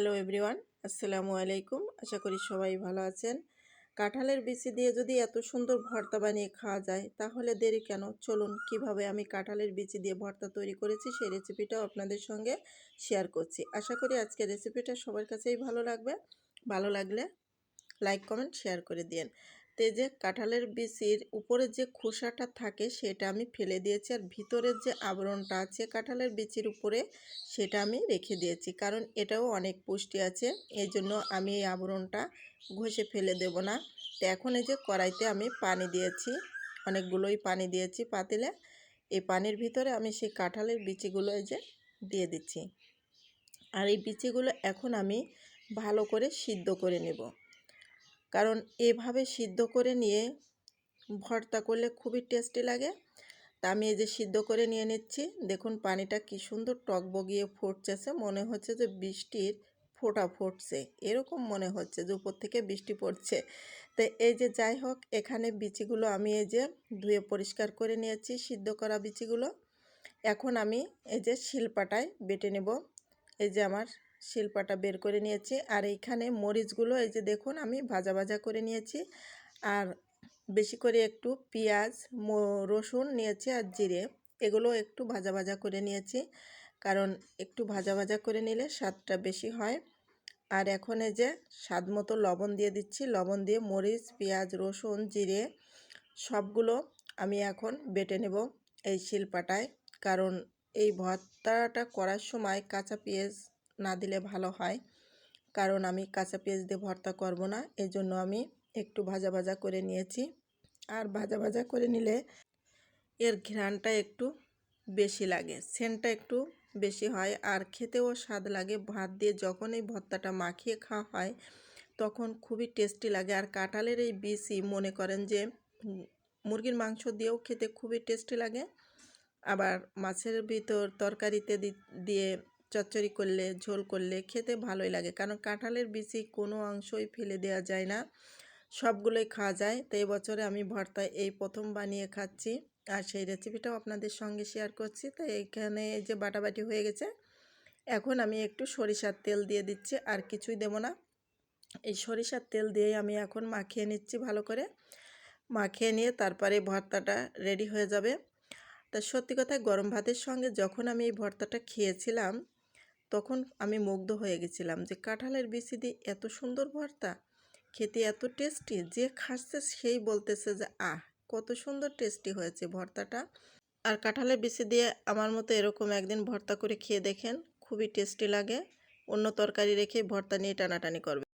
Hello everyone, আসসালামু আলাইকুম। আশা করি সবাই ভালো আছেন। কাঁঠালের বিচি দিয়ে যদি এত সুন্দর ভর্তা বানিয়ে খাওয়া যায়, তাহলে দেরি কেন? চলুন কীভাবে আমি কাঁঠালের বিচি দিয়ে ভর্তা তৈরি করেছি, সেই রেসিপিটাও আপনাদের সঙ্গে শেয়ার করছি। আশা করি আজকে রেসিপিটা সবার কাছেই ভালো লাগবে। ভালো লাগলে লাইক, কমেন্ট, শেয়ার করে দিন তো যে কাঁঠালের বিচির উপরে যে খোসাটা থাকে সেটা আমি ফেলে দিয়েছি আর ভিতরের যে আবরণটা আছে কাঁঠালের বিচির উপরে সেটা আমি রেখে দিয়েছি। কারণ এটাও অনেক পুষ্টি আছে এই জন্য আমি এই আবরণটা ঘষে ফেলে দেব না। তো এখন এই যে কড়াইতে আমি পানি দিয়েছি, অনেকগুলোই পানি দিয়েছি পাতিলে। এই পানির ভিতরে আমি সেই কাঁঠালের বিচিগুলো এই যে দিয়ে দিচ্ছি। আর এই বিচিগুলো এখন আমি ভালো করে সিদ্ধ করে নেব। কারণ এভাবে সিদ্ধ করে নিয়ে ভর্তা করলে খুবই টেস্টি লাগে। তা আমি এই যে সিদ্ধ করে নিয়ে নিচ্ছি, দেখুন পানিটা কি সুন্দর টক বগিয়ে ফুটছে মনে হচ্ছে যে বৃষ্টির ফোটা ফুটছে, এরকম মনে হচ্ছে যে উপর থেকে বৃষ্টি পড়ছে। তো এই যে যাই হোক, এখানে বিচিগুলো আমি এই যে ধুয়ে পরিষ্কার করে নিয়েছি সিদ্ধ করা বিচিগুলো। এখন আমি এই যে শিলপাটায় বেটে নেব, এই যে আমার শিলপাটা বের করে নিয়েছি। আর এইখানে মরিচগুলো, এই যে দেখুন, আমি ভাজা ভাজা করে নিয়েছি। আর বেশি করে একটু পেঁয়াজ রসুন নিয়েছি আর জিরে। এগুলো একটু ভাজা ভাজা করে নিয়েছি। কারণ একটু ভাজা ভাজা করে নিলে স্বাদটা বেশি হয়। আর এখন এই যে স্বাদ মতো লবণ দিয়ে দিচ্ছি। লবণ দিয়ে মরিচ, পেঁয়াজ, রসুন, জিরে সবগুলো আমি এখন বেটে নেব এই শিলপাটায়। কারণ এই ভর্তাটা করার সময় কাঁচা পেঁয়াজ না দিলে ভালো হয়। কারণ আমি কাঁচা পেঁয়াজ দিয়ে ভর্তা করব না। এজন্য আমি একটু ভাজা ভাজা করে নিয়েছি। আর ভাজা ভাজা করে নিলে এর ঘ্রাণটা একটু বেশি লাগে, সেন্টটা একটু বেশি হয়। আর খেতেও স্বাদ লাগে। ভাত দিয়ে যখন এই ভর্তাটা মাখিয়ে খাওয়া হয়, তখন খুবই টেস্টি লাগে। আর কাঁঠালের এই বিসি মনে করেন যে, মুরগির মাংস দিয়েও খেতে খুবই টেস্টি লাগে। আবার মাছের ভিতর তরকারিতে দিয়ে চচ্চড়ি করলে, ঝোল করলে খেতে ভালোই লাগে। কারণ কাঁঠালের বিচি কোনো অংশই ফেলে দেওয়া যায় না, সবগুলোই খাওয়া যায়। তো বছরে আমি ভর্তা এই প্রথম বানিয়ে খাচ্ছি আর সেই রেসিপিটাও আপনাদের সঙ্গে শেয়ার করছি। তো এইখানে যে বাটাবাটি হয়ে গেছে, এখন আমি একটু সরিষার তেল দিয়ে দিচ্ছি আর কিছুই দেব না। এই সরিষার তেল দিয়েই আমি এখন মাখিয়ে নিচ্ছি ভালো করে। মাখিয়ে নিয়ে তারপরে ভর্তাটা রেডি হয়ে যাবে। তা সত্যি কথা গরম ভাতের সঙ্গে যখন আমি এই ভর্তাটা খেয়েছিলাম তখন আমি মুগ্ধ হয়ে গেছিলাম যে কাঁঠালের বিচি দিয়ে এত সুন্দর ভর্তা, খেতে এত টেস্টি, যে খাচ্ছে সেই বলতেছে যে, আহ, কত সুন্দর টেস্টি হয়েছে ভর্তাটা। আর কাঁঠালের বিচি দিয়ে আমার মতো এরকম একদিন ভর্তা করে খেয়ে দেখেন, খুবই টেস্টি লাগে। অন্য তরকারি রেখে ভর্তা নিয়ে টানাটানি করবে।